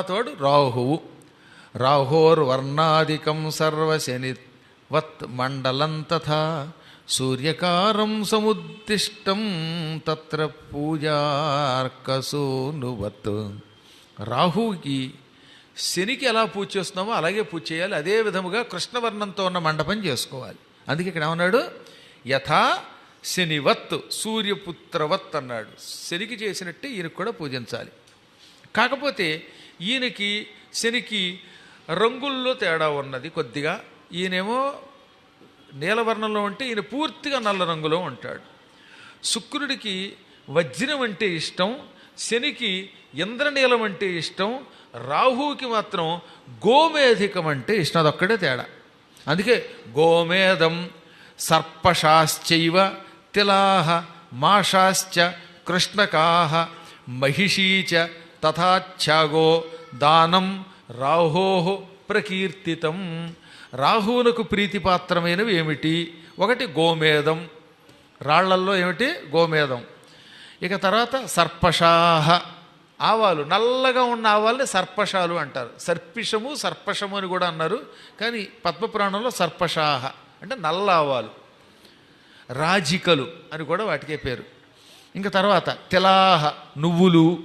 తోడు రాహువు. రాహోర్వర్ణాదికం సర్వశని వత్ మండలం తథా సూర్యకారం సముద్దిష్టం తత్ర పూజార్కసూనువత్. రాహువుకి శనికి ఎలా పూజ చేస్తున్నామో అలాగే పూజ చేయాలి. అదే విధముగా కృష్ణవర్ణంతో ఉన్న మండపం చేసుకోవాలి. అందుకే ఇక్కడ ఏమన్నాడు? యథా శనివత్ సూర్యపుత్రవత్ అన్నాడు. శనికి చేసినట్టే ఈయనకు కూడా పూజించాలి. కాకపోతే ఈయనకి శనికి రంగుల్లో తేడా ఉన్నది కొద్దిగా. ఈయనేమో నీలవర్ణంలో ఉంటే ఈయన పూర్తిగా నల్ల రంగులో ఉంటాడు. శుక్రుడికి వజ్రం అంటే ఇష్టం శనికి ఇంద్రనీలం అంటే ఇష్టం రాహువుకి మాత్రం గోమేధికం అంటే ఇష్టం. అదొక్కడే తేడా. అందుకే గోమేధం సర్పశాశ్చైవ తిలాహ మాషాశ్చ కృష్ణకాహ మహిషీచ తథాఛాగో దానం రాహో ప్రకీర్తితం. రాహువునకు ప్రీతిపాత్రమైనవి ఏమిటి? ఒకటి గోమేదం రాళ్ళల్లో ఏమిటి? గోమేదం ఇక తర్వాత సర్పషాహ ఆవాలు. నల్లగా ఉన్న ఆవాల్ని సర్పషాలు అంటారు. సర్పిషము సర్పషము అని కూడా అన్నారు. కానీ పద్మపురాణంలో సర్పషాహ అంటే నల్ల ఆవాలు. రాజికలు అని కూడా వాటికే పేరు. ఇంకా తర్వాత తిలాహ నువ్వులు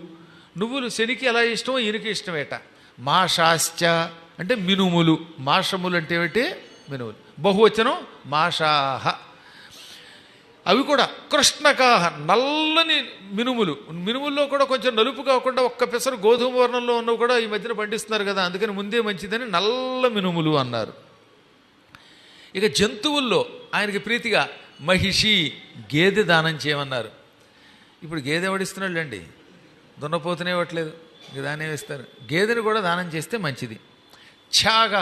నువ్వులు శనికి ఎలా ఇష్టమో ఈయనకి ఇష్టమేట. మాషాశ్చ అంటే మినుములు. మాషములు అంటే ఏమిటి? మినుములు. బహువచనం మాషాహ. అవి కూడా కృష్ణకాహ నల్లని మినుములు. మినుముల్లో కూడా కొంచెం నలుపు కాకుండా ఒక్క పెసరు గోధుమ వర్ణంలో ఉన్నవి కూడా ఈ మధ్యన పండిస్తున్నారు కదా అందుకని ముందే మంచిదని నల్ల మినుములు అన్నారు. ఇక జంతువుల్లో ఆయనకి ప్రీతిగా మహిషి గేదె దానం చేయమన్నారు. ఇప్పుడు గేదె ఎవడిస్తున్నాళ్ళండి దున్నపోతూనే ఇవ్వట్లేదు. ఇంక దానే వేస్తారు. గేదెని కూడా దానం చేస్తే మంచిది. త్యాగ